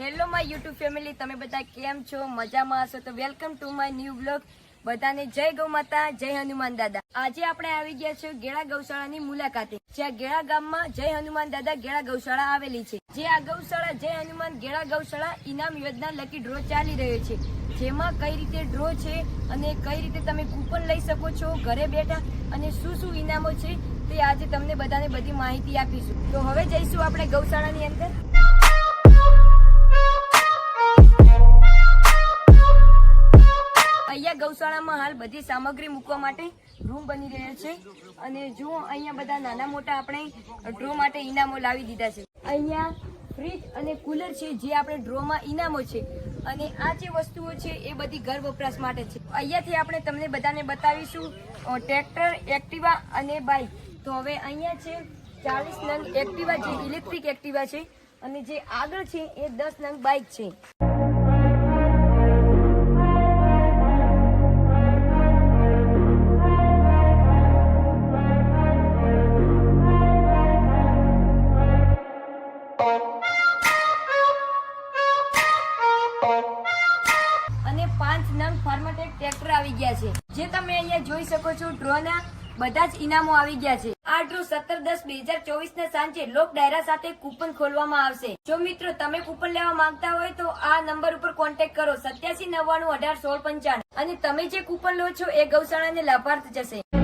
Hello my YouTube family તમે બધા કેમ છો? મજામાં હશો? તો welcome to my new blog બધાને જય ગૌ માતા, જય હનુમાન દાદા. આજે આપણે આવી ગયા છે ગેળા ગૌશાળાની મુલાકાતે, જ્યાં ગેળા ગામમાં જય હનુમાન દાદા ગેળા ગૌશાળા આવેલી છે. જે આ ગૌશાળા, જય હનુમાન ગેળા ગૌશાળા ઇનામ યોજના લકી ડ્રો ચાલી રહ્યો છે. જેમાં કઈ રીતે ડ્રો છે અને કઈ રીતે તમે કૂપન લઈ શકો છો, ઘરે બેઠા અને શું શું ઇનામો છે તે આજે તમને બધાને બધી માહિતી આપીશું. તો હવે જઈશું આપણે ગૌશાળાની અંદર. ગૌશાળામાં હાલ બધી સામગ્રી મૂકવા માટે રૂમ બની રહ્યો છે. અને જુઓ અહીંયા બધા નાના મોટા આપણે ડ્રો માટે ઇનામો લાવી દીધા છે. અહીંયા ફ્રીજ અને કુલર છે, જે આપણે ડ્રોમાં ઇનામો છે. અને આ જે વસ્તુઓ છે, એ બધી ઘર વપરાશ માટે છે. અહીંયાથી આપણે તમને બધાને બતાવીશું ટ્રેક્ટર એક્ટિવા અને બાઇક તો હવે અહીંયા છે ચાલીસ નંગ એક્ટિવા જે ઇલેક્ટ્રિક એક્ટિવા છે. અને જે આગળ છે, એ દસ નંગ બાઇક છે. અને પાંચ નંગ ફાર્માટેક ટ્રેક્ટર આવી ગયા છે. જે તમે અહીંયા જોઈ શકો છો, ડ્રોના બધા જ ઇનામો આવી ગયા છે. આ ડ્રો સત્તર દસ બે હજાર ચોવીસ ના સાંજે લોક ડાયરા સાથે કૂપન ખોલવામાં આવશે. જો મિત્રો તમે કૂપન લેવા માંગતા હોય તો આ નંબર ઉપર કોન્ટેક્ટ કરો. સત્યાસી નવ્વાણું અઢાર સોળ પંચાણું. અને તમે જે કૂપન લો છો એ ગૌશાળાને લાભાર્થ જશે.